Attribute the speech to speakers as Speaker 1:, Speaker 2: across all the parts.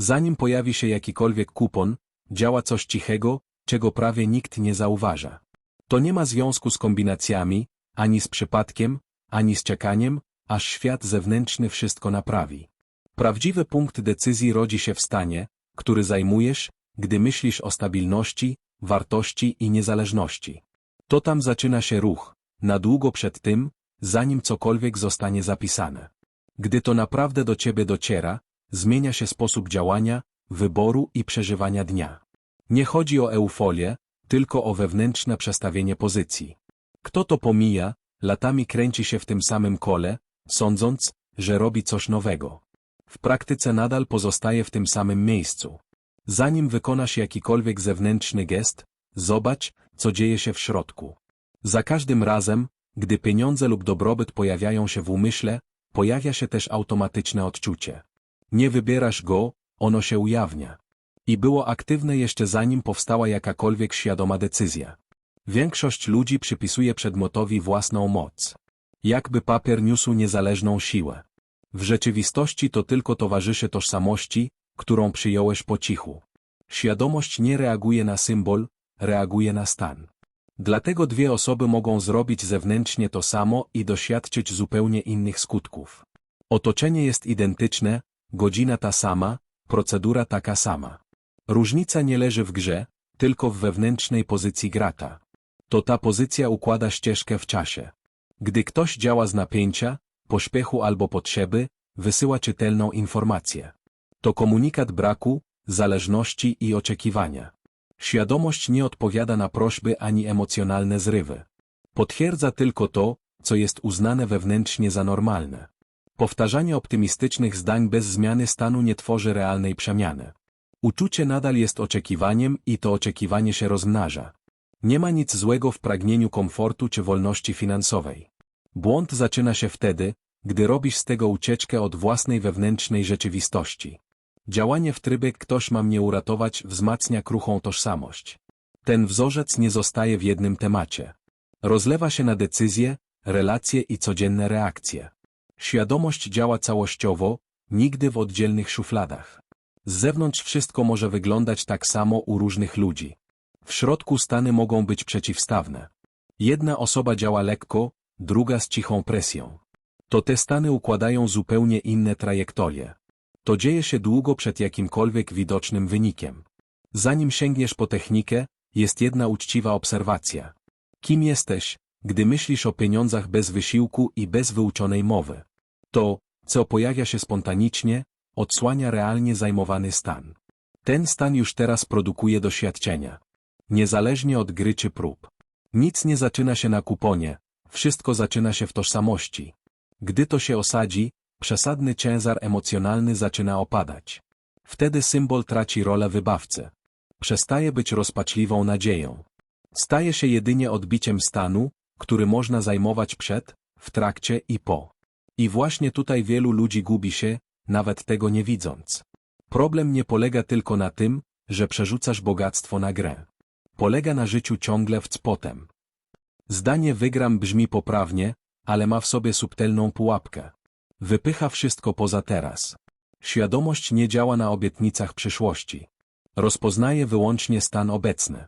Speaker 1: Zanim pojawi się jakikolwiek kupon, działa coś cichego, czego prawie nikt nie zauważa. To nie ma związku z kombinacjami, ani z przypadkiem, ani z czekaniem, aż świat zewnętrzny wszystko naprawi. Prawdziwy punkt decyzji rodzi się w stanie, który zajmujesz, gdy myślisz o stabilności, wartości i niezależności. To tam zaczyna się ruch, na długo przed tym, zanim cokolwiek zostanie zapisane. Gdy to naprawdę do ciebie dociera, zmienia się sposób działania, wyboru i przeżywania dnia. Nie chodzi o euforię, tylko o wewnętrzne przestawienie pozycji. Kto to pomija, latami kręci się w tym samym kole, sądząc, że robi coś nowego. W praktyce nadal pozostaje w tym samym miejscu. Zanim wykonasz jakikolwiek zewnętrzny gest, zobacz, co dzieje się w środku. Za każdym razem, gdy pieniądze lub dobrobyt pojawiają się w umyśle, pojawia się też automatyczne odczucie. Nie wybierasz go, ono się ujawnia. I było aktywne jeszcze zanim powstała jakakolwiek świadoma decyzja. Większość ludzi przypisuje przedmiotowi własną moc. Jakby papier niósł niezależną siłę. W rzeczywistości to tylko towarzyszy tożsamości, którą przyjąłeś po cichu. Świadomość nie reaguje na symbol, reaguje na stan. Dlatego dwie osoby mogą zrobić zewnętrznie to samo i doświadczyć zupełnie innych skutków. Otoczenie jest identyczne, godzina ta sama, procedura taka sama. Różnica nie leży w grze, tylko w wewnętrznej pozycji grata. To ta pozycja układa ścieżkę w czasie. Gdy ktoś działa z napięcia, pośpiechu albo potrzeby, wysyła czytelną informację. To komunikat braku, zależności i oczekiwania. Świadomość nie odpowiada na prośby ani emocjonalne zrywy. Potwierdza tylko to, co jest uznane wewnętrznie za normalne. Powtarzanie optymistycznych zdań bez zmiany stanu nie tworzy realnej przemiany. Uczucie nadal jest oczekiwaniem i to oczekiwanie się rozmnaża. Nie ma nic złego w pragnieniu komfortu czy wolności finansowej. Błąd zaczyna się wtedy, gdy robisz z tego ucieczkę od własnej wewnętrznej rzeczywistości. Działanie w trybie ktoś ma mnie uratować wzmacnia kruchą tożsamość. Ten wzorzec nie zostaje w jednym temacie. Rozlewa się na decyzje, relacje i codzienne reakcje. Świadomość działa całościowo, nigdy w oddzielnych szufladach. Z zewnątrz wszystko może wyglądać tak samo u różnych ludzi. W środku stany mogą być przeciwstawne. Jedna osoba działa lekko, druga z cichą presją. To te stany układają zupełnie inne trajektorie. To dzieje się długo przed jakimkolwiek widocznym wynikiem. Zanim sięgniesz po technikę, jest jedna uczciwa obserwacja. Kim jesteś, gdy myślisz o pieniądzach bez wysiłku i bez wyuczonej mowy? To, co pojawia się spontanicznie, odsłania realnie zajmowany stan. Ten stan już teraz produkuje doświadczenia. Niezależnie od gry czy prób. Nic nie zaczyna się na kuponie, wszystko zaczyna się w tożsamości. Gdy to się osadzi, przesadny ciężar emocjonalny zaczyna opadać. Wtedy symbol traci rolę wybawcy. Przestaje być rozpaczliwą nadzieją. Staje się jedynie odbiciem stanu, który można zajmować przed, w trakcie i po. I właśnie tutaj wielu ludzi gubi się, nawet tego nie widząc. Problem nie polega tylko na tym, że przerzucasz bogactwo na grę. Polega na życiu ciągle w cpotem. Zdanie wygram brzmi poprawnie, ale ma w sobie subtelną pułapkę. Wypycha wszystko poza teraz. Świadomość nie działa na obietnicach przyszłości. Rozpoznaje wyłącznie stan obecny.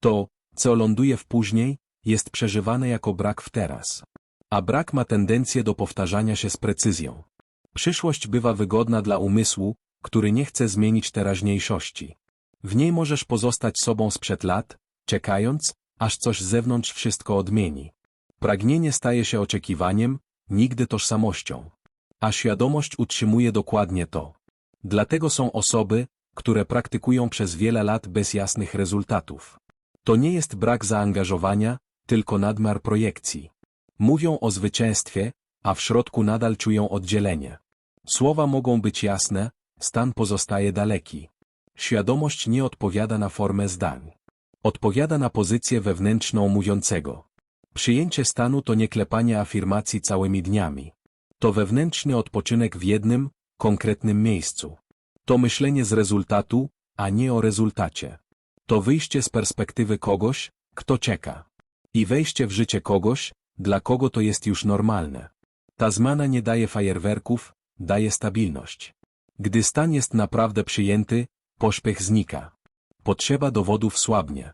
Speaker 1: To, co ląduje w później, jest przeżywane jako brak w teraz. A brak ma tendencję do powtarzania się z precyzją. Przyszłość bywa wygodna dla umysłu, który nie chce zmienić teraźniejszości. W niej możesz pozostać sobą sprzed lat, czekając, aż coś z zewnątrz wszystko odmieni. Pragnienie staje się oczekiwaniem, nigdy tożsamością. A świadomość utrzymuje dokładnie to. Dlatego są osoby, które praktykują przez wiele lat bez jasnych rezultatów. To nie jest brak zaangażowania, tylko nadmiar projekcji. Mówią o zwycięstwie, a w środku nadal czują oddzielenie. Słowa mogą być jasne, stan pozostaje daleki. Świadomość nie odpowiada na formę zdań. Odpowiada na pozycję wewnętrzną mówiącego. Przyjęcie stanu to nie klepanie afirmacji całymi dniami. To wewnętrzny odpoczynek w jednym, konkretnym miejscu. To myślenie z rezultatu, a nie o rezultacie. To wyjście z perspektywy kogoś, kto czeka. I wejście w życie kogoś, dla kogo to jest już normalne. Ta zmiana nie daje fajerwerków, daje stabilność. Gdy stan jest naprawdę przyjęty, pośpiech znika. Potrzeba dowodów słabnie.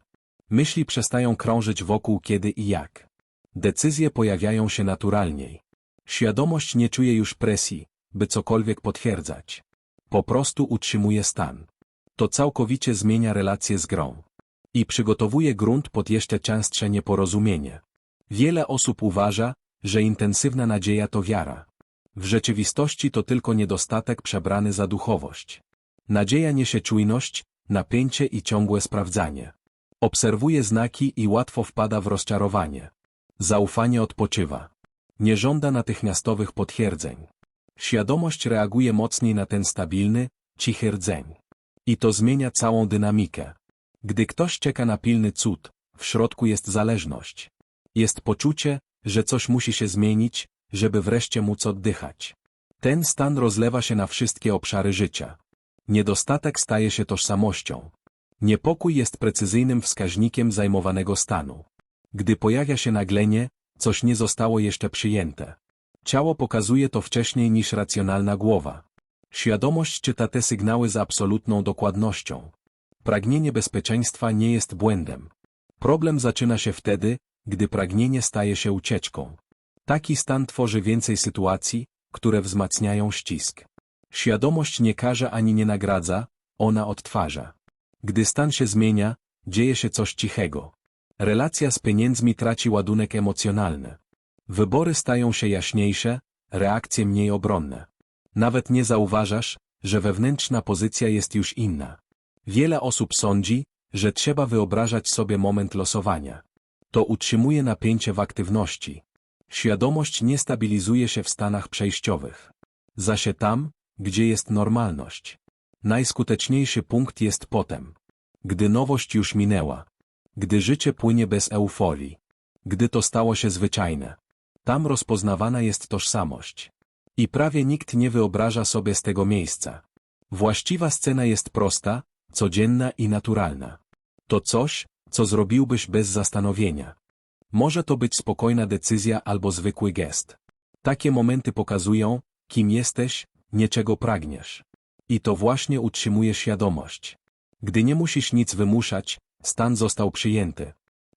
Speaker 1: Myśli przestają krążyć wokół kiedy i jak. Decyzje pojawiają się naturalniej. Świadomość nie czuje już presji, by cokolwiek potwierdzać. Po prostu utrzymuje stan. To całkowicie zmienia relacje z grą. I przygotowuje grunt pod jeszcze częstsze nieporozumienie. Wiele osób uważa, że intensywna nadzieja to wiara. W rzeczywistości to tylko niedostatek przebrany za duchowość. Nadzieja niesie czujność, napięcie i ciągłe sprawdzanie. Obserwuje znaki i łatwo wpada w rozczarowanie. Zaufanie odpoczywa. Nie żąda natychmiastowych potwierdzeń. Świadomość reaguje mocniej na ten stabilny, cichy rdzeń. I to zmienia całą dynamikę. Gdy ktoś czeka na pilny cud, w środku jest zależność. Jest poczucie, że coś musi się zmienić, żeby wreszcie móc oddychać. Ten stan rozlewa się na wszystkie obszary życia. Niedostatek staje się tożsamością. Niepokój jest precyzyjnym wskaźnikiem zajmowanego stanu. Gdy pojawia się naglenie, coś nie zostało jeszcze przyjęte. Ciało pokazuje to wcześniej niż racjonalna głowa. Świadomość czyta te sygnały z absolutną dokładnością. Pragnienie bezpieczeństwa nie jest błędem. Problem zaczyna się wtedy, gdy pragnienie staje się ucieczką. Taki stan tworzy więcej sytuacji, które wzmacniają ścisk. Świadomość nie karze ani nie nagradza, ona odtwarza. Gdy stan się zmienia, dzieje się coś cichego. Relacja z pieniędzmi traci ładunek emocjonalny. Wybory stają się jaśniejsze, reakcje mniej obronne. Nawet nie zauważasz, że wewnętrzna pozycja jest już inna. Wiele osób sądzi, że trzeba wyobrażać sobie moment losowania. To utrzymuje napięcie w aktywności. Świadomość nie stabilizuje się w stanach przejściowych. Zasie tam, gdzie jest normalność. Najskuteczniejszy punkt jest potem. Gdy nowość już minęła. Gdy życie płynie bez euforii. Gdy to stało się zwyczajne. Tam rozpoznawana jest tożsamość. I prawie nikt nie wyobraża sobie z tego miejsca. Właściwa scena jest prosta, codzienna i naturalna. To coś, co zrobiłbyś bez zastanowienia. Może to być spokojna decyzja albo zwykły gest. Takie momenty pokazują, kim jesteś, nie czego pragniesz. I to właśnie utrzymuje świadomość. Gdy nie musisz nic wymuszać, stan został przyjęty.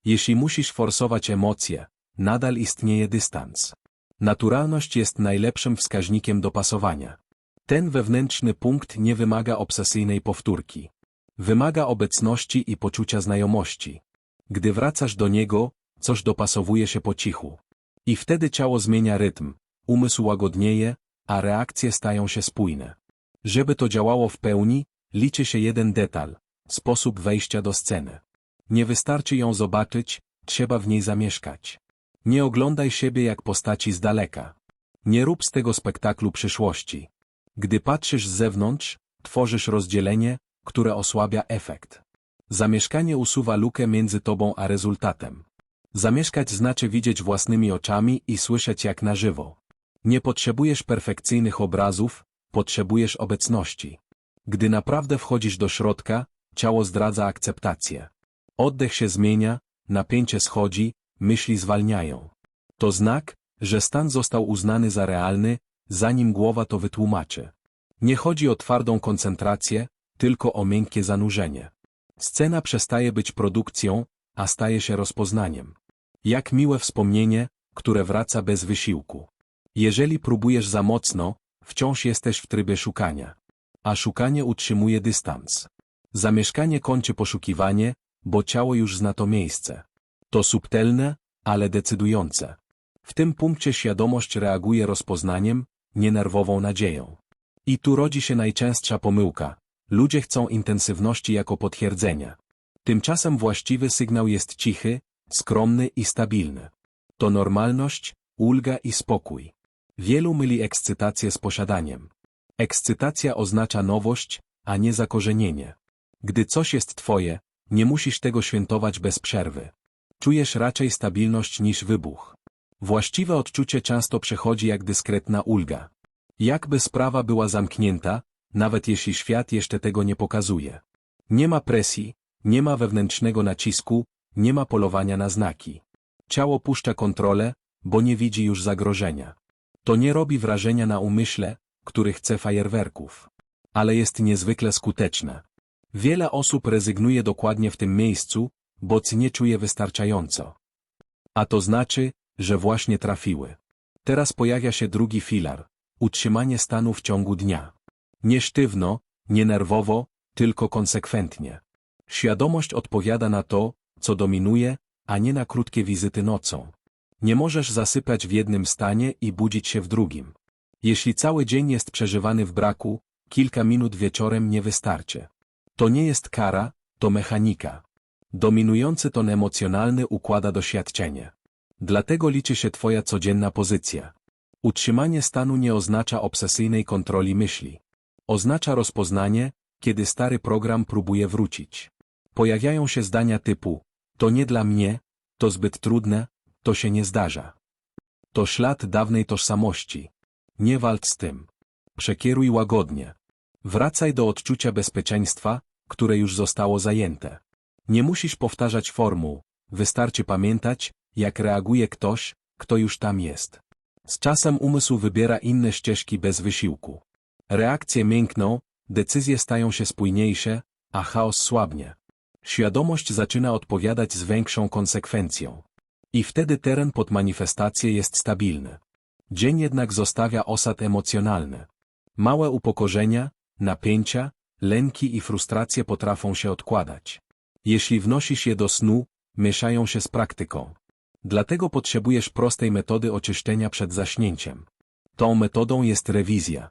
Speaker 1: Jeśli musisz forsować emocje, nadal istnieje dystans. Naturalność jest najlepszym wskaźnikiem dopasowania. Ten wewnętrzny punkt nie wymaga obsesyjnej powtórki. Wymaga obecności i poczucia znajomości. Gdy wracasz do niego, coś dopasowuje się po cichu. I wtedy ciało zmienia rytm, umysł łagodnieje, a reakcje stają się spójne. Żeby to działało w pełni, liczy się jeden detal sposób wejścia do sceny. Nie wystarczy ją zobaczyć, trzeba w niej zamieszkać. Nie oglądaj siebie jak postaci z daleka. Nie rób z tego spektaklu przyszłości. Gdy patrzysz z zewnątrz, tworzysz rozdzielenie, które osłabia efekt. Zamieszkanie usuwa lukę między tobą a rezultatem. Zamieszkać znaczy widzieć własnymi oczami i słyszeć jak na żywo. Nie potrzebujesz perfekcyjnych obrazów, potrzebujesz obecności. Gdy naprawdę wchodzisz do środka, ciało zdradza akceptację. Oddech się zmienia, napięcie schodzi, myśli zwalniają. To znak, że stan został uznany za realny, zanim głowa to wytłumaczy. Nie chodzi o twardą koncentrację, tylko o miękkie zanurzenie. Scena przestaje być produkcją, a staje się rozpoznaniem. Jak miłe wspomnienie, które wraca bez wysiłku. Jeżeli próbujesz za mocno, wciąż jesteś w trybie szukania. A szukanie utrzymuje dystans. Zamieszkanie kończy poszukiwanie, bo ciało już zna to miejsce. To subtelne, ale decydujące. W tym punkcie świadomość reaguje rozpoznaniem, nie nerwową nadzieją. I tu rodzi się najczęstsza pomyłka. Ludzie chcą intensywności jako potwierdzenia. Tymczasem właściwy sygnał jest cichy, skromny i stabilny. To normalność, ulga i spokój. Wielu myli ekscytację z posiadaniem. Ekscytacja oznacza nowość, a nie zakorzenienie. Gdy coś jest twoje, nie musisz tego świętować bez przerwy. Czujesz raczej stabilność niż wybuch. Właściwe odczucie często przechodzi jak dyskretna ulga. Jakby sprawa była zamknięta, nawet jeśli świat jeszcze tego nie pokazuje. Nie ma presji, nie ma wewnętrznego nacisku, nie ma polowania na znaki. Ciało puszcza kontrolę, bo nie widzi już zagrożenia. To nie robi wrażenia na umyśle, który chce fajerwerków. ale jest niezwykle skuteczne. Wiele osób rezygnuje dokładnie w tym miejscu, bo nie czuje wystarczająco. A to znaczy, że właśnie trafiły. Teraz pojawia się drugi filar. Utrzymanie stanu w ciągu dnia. Nie sztywno, nie nerwowo, tylko konsekwentnie. Świadomość odpowiada na to, co dominuje, a nie na krótkie wizyty nocą. Nie możesz zasypać w jednym stanie i budzić się w drugim. Jeśli cały dzień jest przeżywany w braku, kilka minut wieczorem nie wystarczy. To nie jest kara, to mechanika. Dominujący ton emocjonalny układa doświadczenie. Dlatego liczy się Twoja codzienna pozycja. Utrzymanie stanu nie oznacza obsesyjnej kontroli myśli. Oznacza rozpoznanie, kiedy stary program próbuje wrócić. Pojawiają się zdania typu, to nie dla mnie, to zbyt trudne, to się nie zdarza. To ślad dawnej tożsamości. Nie walcz z tym. Przekieruj łagodnie. Wracaj do odczucia bezpieczeństwa, które już zostało zajęte. Nie musisz powtarzać formuł, wystarczy pamiętać, jak reaguje ktoś, kto już tam jest. Z czasem umysł wybiera inne ścieżki bez wysiłku. Reakcje miękną, decyzje stają się spójniejsze, a chaos słabnie. Świadomość zaczyna odpowiadać z większą konsekwencją. I wtedy teren pod manifestację jest stabilny. Dzień jednak zostawia osad emocjonalny. Małe upokorzenia, napięcia, lęki i frustracje potrafią się odkładać. Jeśli wnosisz je do snu, mieszają się z praktyką. Dlatego potrzebujesz prostej metody oczyszczenia przed zaśnięciem. Tą metodą jest rewizja.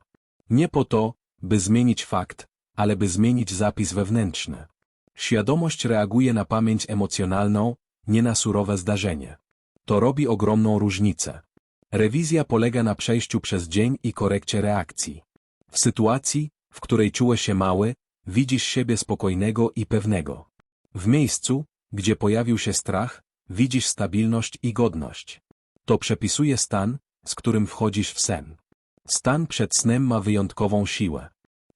Speaker 1: Nie po to, by zmienić fakt, ale by zmienić zapis wewnętrzny. Świadomość reaguje na pamięć emocjonalną, nie na surowe zdarzenie. To robi ogromną różnicę. Rewizja polega na przejściu przez dzień i korekcie reakcji. W sytuacji, w której czułeś się mały, widzisz siebie spokojnego i pewnego. W miejscu, gdzie pojawił się strach, widzisz stabilność i godność. To przepisuje stan, z którym wchodzisz w sen. Stan przed snem ma wyjątkową siłę.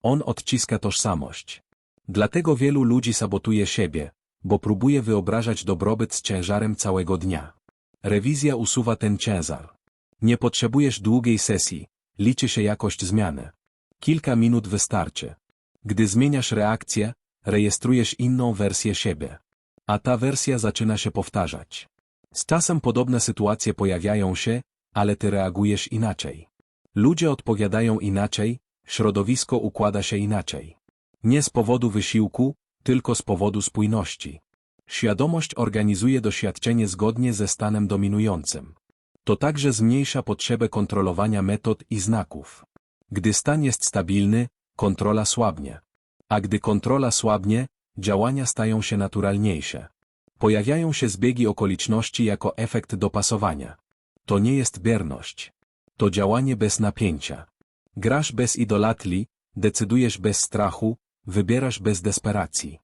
Speaker 1: On odciska tożsamość. Dlatego wielu ludzi sabotuje siebie, bo próbuje wyobrażać dobrobyt z ciężarem całego dnia. Rewizja usuwa ten ciężar. Nie potrzebujesz długiej sesji, liczy się jakość zmiany. Kilka minut wystarczy. Gdy zmieniasz reakcję, rejestrujesz inną wersję siebie. A ta wersja zaczyna się powtarzać. Z czasem podobne sytuacje pojawiają się, ale ty reagujesz inaczej. Ludzie odpowiadają inaczej, środowisko układa się inaczej. Nie z powodu wysiłku, tylko z powodu spójności. Świadomość organizuje doświadczenie zgodnie ze stanem dominującym. To także zmniejsza potrzebę kontrolowania metod i znaków. Gdy stan jest stabilny, kontrola słabnie. A gdy kontrola słabnie, działania stają się naturalniejsze. Pojawiają się zbiegi okoliczności jako efekt dopasowania. To nie jest bierność. To działanie bez napięcia. Grasz bez idolatli, decydujesz bez strachu, wybierasz bez desperacji.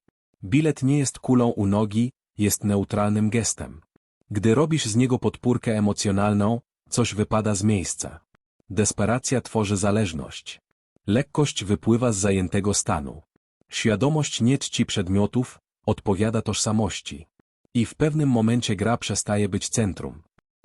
Speaker 1: Bilet nie jest kulą u nogi, jest neutralnym gestem. Gdy robisz z niego podpórkę emocjonalną, coś wypada z miejsca. Desperacja tworzy zależność. Lekkość wypływa z zajętego stanu. Świadomość nie czci przedmiotów, odpowiada tożsamości. I w pewnym momencie gra przestaje być centrum.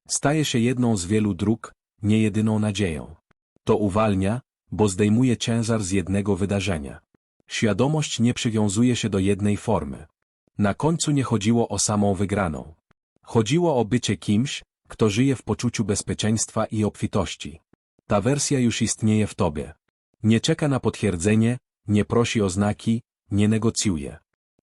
Speaker 1: Staje się jedną z wielu dróg, nie jedyną nadzieją. To uwalnia, bo zdejmuje ciężar z jednego wydarzenia. Świadomość nie przywiązuje się do jednej formy. Na końcu nie chodziło o samą wygraną. Chodziło o bycie kimś, kto żyje w poczuciu bezpieczeństwa i obfitości. Ta wersja już istnieje w tobie. Nie czeka na potwierdzenie, nie prosi o znaki, nie negocjuje.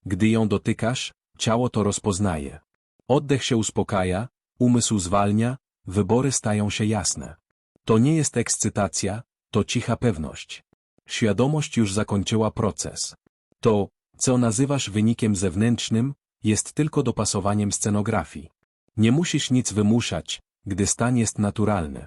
Speaker 1: Gdy ją dotykasz, ciało to rozpoznaje. Oddech się uspokaja, umysł zwalnia, wybory stają się jasne. To nie jest ekscytacja, to cicha pewność. Świadomość już zakończyła proces. To, co nazywasz wynikiem zewnętrznym, jest tylko dopasowaniem scenografii. Nie musisz nic wymuszać, gdy stan jest naturalny.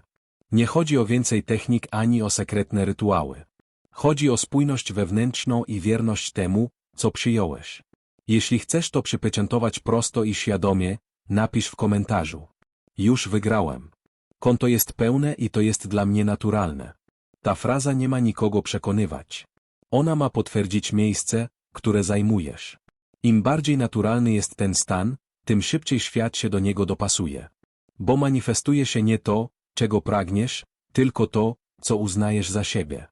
Speaker 1: Nie chodzi o więcej technik ani o sekretne rytuały. Chodzi o spójność wewnętrzną i wierność temu, co przyjąłeś. Jeśli chcesz to przypieczętować prosto i świadomie, napisz w komentarzu. Już wygrałem. Konto jest pełne i to jest dla mnie naturalne. Ta fraza nie ma nikogo przekonywać. Ona ma potwierdzić miejsce, które zajmujesz. Im bardziej naturalny jest ten stan, tym szybciej świat się do niego dopasuje. Bo manifestuje się nie to, czego pragniesz, tylko to, co uznajesz za siebie.